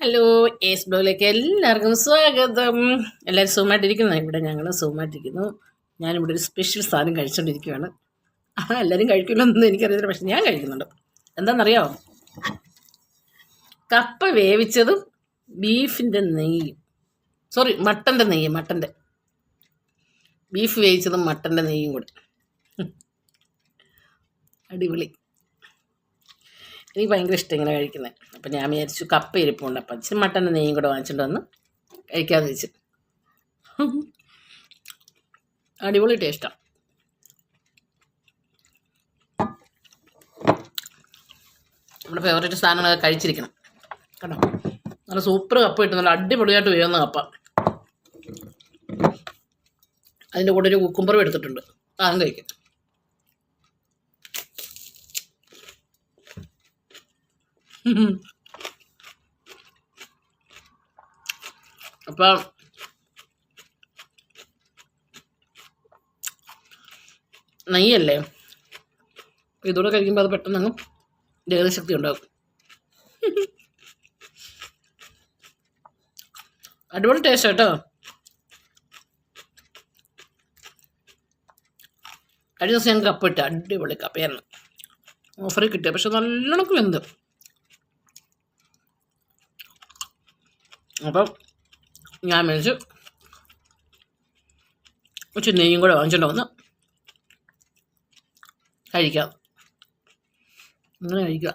Hello S ബ്ലോഗിലേക്ക് എല്ലാവർക്കും സ്വാഗതം. എല്ലാവരും സുഖമായിട്ടിരിക്കുന്നു? ഇവിടെ ഞങ്ങൾ സുഖമായിട്ടിരിക്കുന്നു. ഞാനിവിടെ ഒരു സ്പെഷ്യൽ സാധനം കഴിച്ചുകൊണ്ടിരിക്കുകയാണ് എല്ലാവരും കഴിക്കില്ലെന്നൊന്നും എനിക്കറിയത്തില്ല പക്ഷെ ഞാൻ കഴിക്കുന്നുണ്ട്. എന്താണെന്നറിയാമോ കപ്പ വേവിച്ചതും ബീഫിന്റെ നെയ്യും. സോറി മട്ടന്റെ നെയ്യ് മട്ടന്റെ ബീഫ് വേവിച്ചതും മട്ടന്റെ നെയ്യും കൂടെ. അടിപൊളി. എനിക്ക് ഭയങ്കര ഇഷ്ടം ഇങ്ങനെ കഴിക്കുന്നത് അപ്പം ഞാൻ വിചാരിച്ചു കപ്പ ഇരിപ്പുണ്ട്. അപ്പം അച്ഛൻ മട്ടന്റെ നെയ്യും കൂടെ വാങ്ങിച്ചിട്ട് വന്ന് കഴിക്കാമെന്ന് വെച്ച്. അടിപൊളി ടേസ്റ്റാണ് നമ്മുടെ ഫേവറേറ്റ് സാധനങ്ങളൊക്കെ കഴിച്ചിരിക്കണം. കേട്ടോ? നല്ല സൂപ്പർ കപ്പ് കിട്ടും. നല്ല അടിപൊളിയായിട്ട് വേവുന്ന കപ്പ. അതിന്റെ കൂടെ ഒരു കുക്കുംബറും എടുത്തിട്ടുണ്ട്. അതും കഴിക്കാം അപ്പം നെയ്യല്ലേ? ഇതോടെ കഴിക്കുമ്പോൾ അത് പെട്ടെന്ന് അങ്ങ് ദഹനശക്തി ഉണ്ടാകും അടിപൊളി ടേസ്റ്റ് കേട്ടോ. കഴിഞ്ഞ ദിവസം ഞാൻ കപ്പ് ഇട്ട് അടിപൊളി കപ്പയായിരുന്നു ഓഫറിൽ കിട്ടിയ പക്ഷെ നല്ലോണം വെന്ത്. അപ്പം ഞാൻ മേടിച്ച്. കുറച്ച് നെയ്യും കൂടെ വാങ്ങിച്ചിട്ട് വന്ന് കഴിക്കാം. അങ്ങനെ കഴിക്കുക.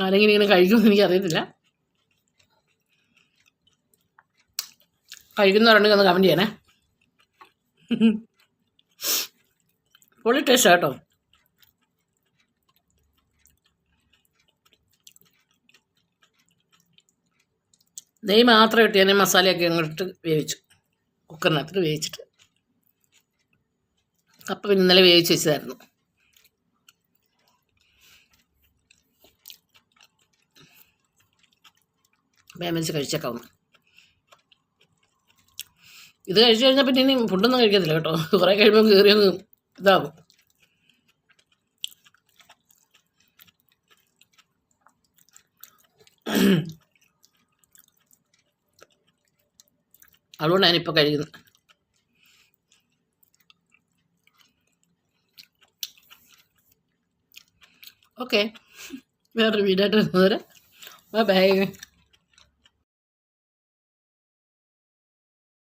ആരെങ്കിലും ഇങ്ങനെ കഴിക്കുമെന്ന് എനിക്കറിയത്തില്ല. കഴിക്കുന്നവരുണ്ടെങ്കിൽ ഒന്ന് കമന്റ് ചെയ്യണേ. പൊളി ടേസ്റ്റ് കേട്ടോ. നെയ്യ് മാത്രം ഇട്ട് ഞാൻ മസാലയൊക്കെ അങ്ങോട്ട് വേവിച്ചു. കുക്കറിനകത്ത് വേവിച്ചിട്ട്. കപ്പ ഇന്നലെ വേവിച്ച് വെച്ചതായിരുന്നു. വേഗം വെച്ച് ഇത് കഴിച്ചു കഴിഞ്ഞാൽ പിന്നെ ഇനി ഫുഡൊന്നും കഴിക്കത്തില്ല കേട്ടോ. കുറേ കഴിയുമ്പോൾ കയറി അങ്ങ് ഇതാകും. അതുകൊണ്ട് ഞാനിപ്പോൾ കഴിക്കുന്നത്. ഓക്കെ വേറൊരു വീടായിട്ട് വരുന്നവരെ ബൈ